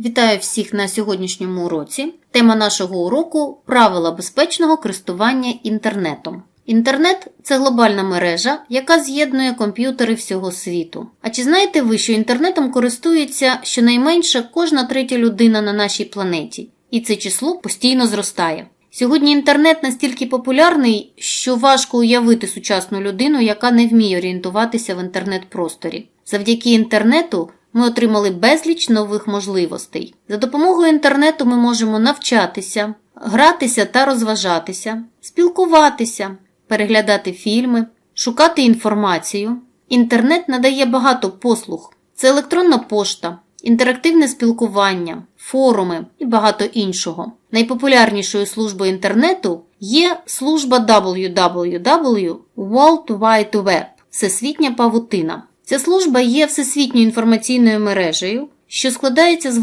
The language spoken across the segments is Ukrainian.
Вітаю всіх на сьогоднішньому уроці. Тема нашого уроку правила безпечного користування інтернетом. Інтернет це глобальна мережа, яка з'єднує комп'ютери всього світу. А чи знаєте ви, що інтернетом користується щонайменше кожна третя людина на нашій планеті, і це число постійно зростає. Сьогодні інтернет настільки популярний, що важко уявити сучасну людину, яка не вміє орієнтуватися в інтернет-просторі. Завдяки інтернету ми отримали безліч нових можливостей. За допомогою інтернету ми можемо навчатися, гратися та розважатися, спілкуватися, переглядати фільми, шукати інформацію. Інтернет надає багато послуг: це електронна пошта, інтерактивне спілкування, форуми і багато іншого. Найпопулярнішою службою інтернету є служба www World Wide Web – Всесвітня павутина. Ця служба є всесвітньою інформаційною мережею, що складається з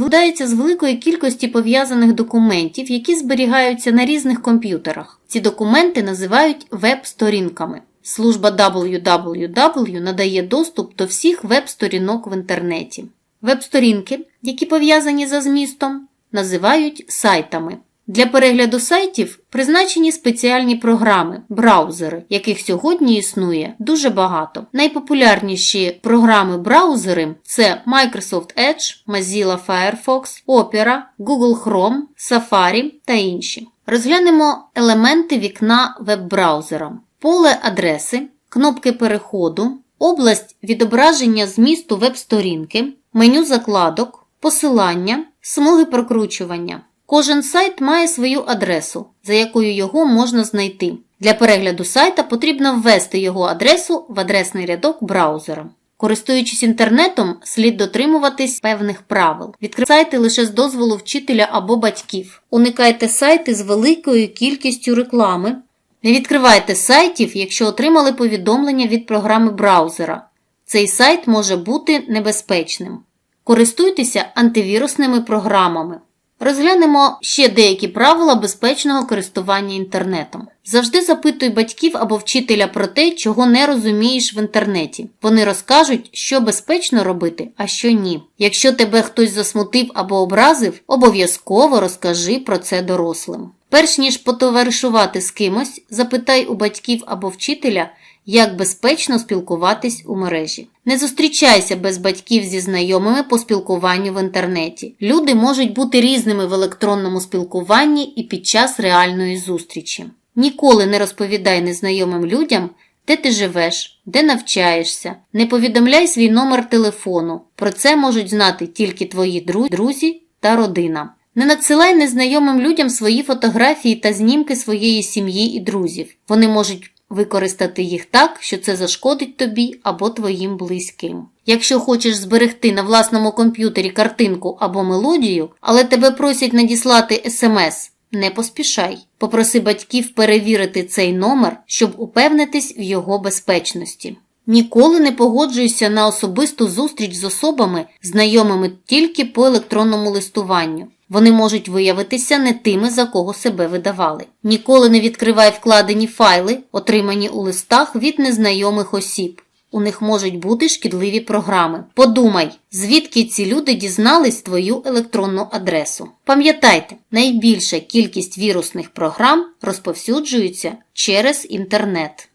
з великої кількості пов'язаних документів, які зберігаються на різних комп'ютерах. Ці документи називають веб-сторінками. Служба www надає доступ до всіх веб-сторінок в інтернеті. Веб-сторінки, які пов'язані за змістом, називають сайтами. Для перегляду сайтів призначені спеціальні програми, браузери, яких сьогодні існує дуже багато. Найпопулярніші програми-браузери це Microsoft Edge, Mozilla Firefox, Opera, Google Chrome, Safari та інші. Розглянемо елементи вікна веб-браузера, поле адреси, кнопки переходу, область відображення змісту веб-сторінки, меню закладок, посилання, смуги прокручування. Кожен сайт має свою адресу, за якою його можна знайти. Для перегляду сайта потрібно ввести його адресу в адресний рядок браузера. Користуючись інтернетом, слід дотримуватись певних правил. Відкривайте лише з дозволу вчителя або батьків. Уникайте сайти з великою кількістю реклами. Не відкривайте сайтів, якщо отримали повідомлення від програми браузера. Цей сайт може бути небезпечним. Користуйтеся антивірусними програмами. Розглянемо ще деякі правила безпечного користування інтернетом. Завжди запитуй батьків або вчителя про те, чого не розумієш в інтернеті. Вони розкажуть, що безпечно робити, а що ні. Якщо тебе хтось засмутив або образив, обов'язково розкажи про це дорослим. Перш ніж потоваришувати з кимось, запитай у батьків або вчителя, як безпечно спілкуватись у мережі. Не зустрічайся без батьків зі знайомими по спілкуванню в інтернеті. Люди можуть бути різними в електронному спілкуванні і під час реальної зустрічі. Ніколи не розповідай незнайомим людям, де ти живеш, де навчаєшся, не повідомляй свій номер телефону. Про це можуть знати тільки твої друзі та родина. Не надсилай незнайомим людям свої фотографії та знімки своєї сім'ї і друзів. Вони можуть використати їх так, що це зашкодить тобі або твоїм близьким. Якщо хочеш зберегти на власному комп'ютері картинку або мелодію, але тебе просять надіслати смс, не поспішай. Попроси батьків перевірити цей номер, щоб упевнитись в його безпечності. Ніколи не погоджуйся на особисту зустріч з особами, знайомими тільки по електронному листуванню. Вони можуть виявитися не тими, за кого себе видавали. Ніколи не відкривай вкладені файли, отримані у листах від незнайомих осіб. У них можуть бути шкідливі програми. Подумай, звідки ці люди дізнались твою електронну адресу. Пам'ятайте, найбільша кількість вірусних програм розповсюджується через інтернет.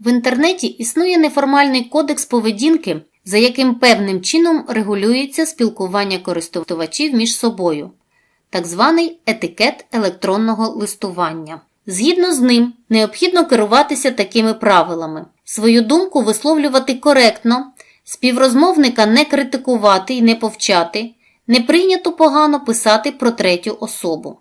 В інтернеті існує неформальний кодекс поведінки, за яким певним чином регулюється спілкування користувачів між собою так званий етикет електронного листування. Згідно з ним, необхідно керуватися такими правилами: свою думку висловлювати коректно, співрозмовника не критикувати і не повчати, не прийнято погано писати про третю особу.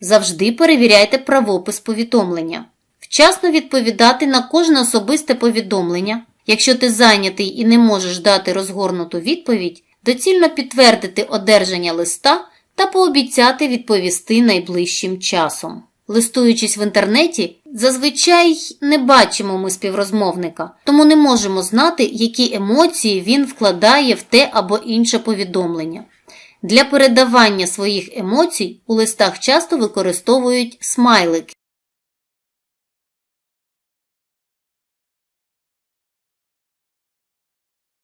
Завжди перевіряйте правопис повідомлення. Вчасно відповідати на кожне особисте повідомлення. Якщо ти зайнятий і не можеш дати розгорнуту відповідь, доцільно підтвердити одержання листа та пообіцяти відповісти найближчим часом. Листуючись в інтернеті, зазвичай не бачимо ми співрозмовника, тому не можемо знати, які емоції він вкладає в те або інше повідомлення. Для передавання своїх емоцій у листах часто використовують смайлики.